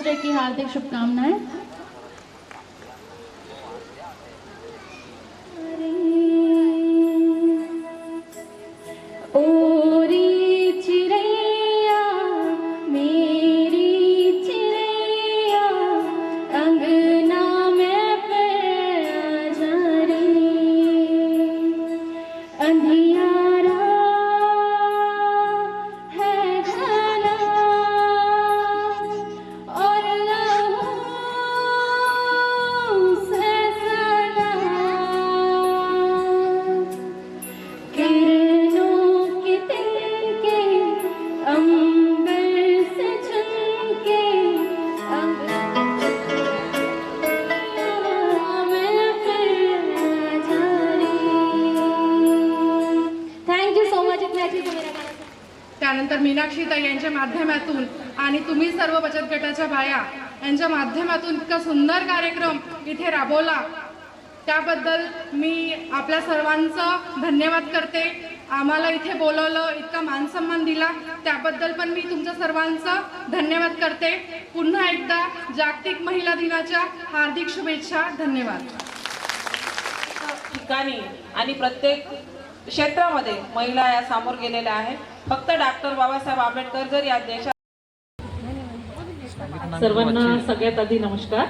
Women's की हार्दिक शुभकामनाएं। त्यानंतर मीनाक्षीताई यांच्या माध्यमातून आणि तुम्ही सर्व बचत गटाच्या बाया यांच्या माध्यमातून इतका सुंदर कार्यक्रम इथे राबवला. त्याबद्दल मी आपल्या सर्वांचं धन्यवाद करते. आम्हाला इथे बोलवलं इतका मानसन्मान दिला. त्याबद्दल पण मी तुमच्या सर्वांचं धन्यवाद करते. पुन्हा एकदा जागतिक महिला दिनाच्या हार्दिक शुभेच्छा. धन्यवाद. ठिकाणी आणि प्रत्येक क्षेत्रामध्ये महिला या सामोर गेलेल्या आहेत. फक्त डॉक्टर बाबासाहेब आंबेडकर जर या देशात सर्वांना सगळ्यात आधी नमस्कार.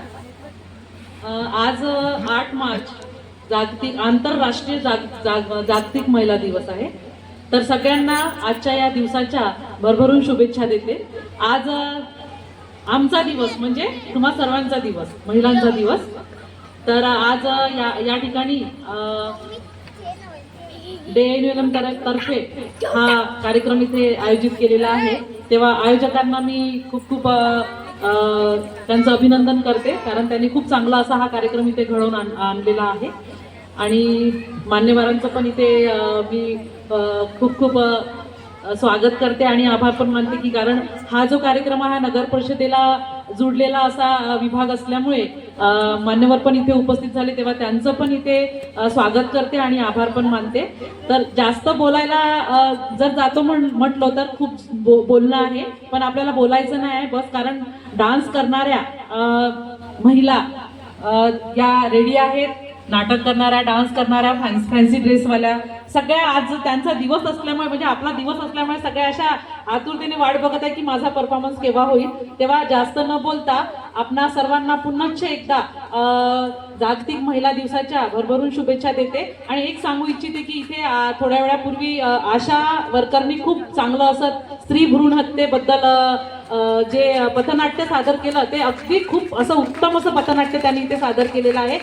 आज आठ मार्च जागतिक आंतरराष्ट्रीय जाग, जाग, जागतिक महिला दिवस आहे. तर सगळ्यांना आजच्या या दिवसाच्या भरभरून शुभेच्छा देते. आज आमचा दिवस म्हणजे तुम्हा सर्वांचा दिवस महिलांचा दिवस. तर आज या या ठिकाणी डे एन तर्फे हा कार्यक्रम इथे आयोजित केलेला आहे. तेव्हा आयोजकांना मी खूप खूप त्यांचं अभिनंदन करते कारण त्यांनी खूप चांगला असा हा कार्यक्रम इथे घडवून आण- आणलेला आहे. आणि मान्यवरांचं पण इथे मी खूप खूप स्वागत करते आणि आभार पण मानते की कारण हा जो कार्यक्रम हा नगर परिषदेला जुडलेला असा विभाग असल्यामुळे मान्यवर पण इथे उपस्थित झाले तेव्हा त्यांचं पण इथे स्वागत करते आणि आभार पण मानते. तर जास्त बोलायला जर जातो म्हण म्हटलं तर खूप बो बोलणं आहे पण आपल्याला बोलायचं नाही आहे बस कारण डान्स करणाऱ्या महिला या रेडी आहेत. नाटक करणाऱ्या डान्स करणाऱ्या फॅन्स फॅन्सी ड्रेसवाल्या सगळ्या आज त्यांचा दिवस असल्यामुळे म्हणजे आपला दिवस असल्यामुळे सगळ्या अशा आतुरतेने वाट बघत आहे की माझा परफॉर्मन्स केव्हा होईल. तेव्हा जास्त न बोलता आपणा सर्वांना पुन्हाच एकदा जागतिक महिला दिवसाच्या भरभरून शुभेच्छा देते. आणि एक सांगू इच्छिते की इथे थोड्या वेळापूर्वी आशा वर्करनी खूप चांगलं असं स्त्री भ्रूण हत्येबद्दल जे पथनाट्य सादर केलं ते अगदी खूप असं उत्तम असं पथनाट्य त्यांनी इथे सादर केलेलं आहे.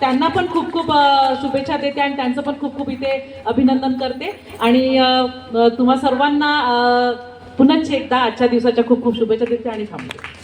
त्यांना पण खूप खूप शुभेच्छा देते आणि त्यांचं पण खूप खूप इथे अभिनंदन करते. आणि तुम्हा सर्वांना अं, पुन्हा एकदा आजच्या दिवसाच्या खूप खूप शुभेच्छा देते आणि थांबते.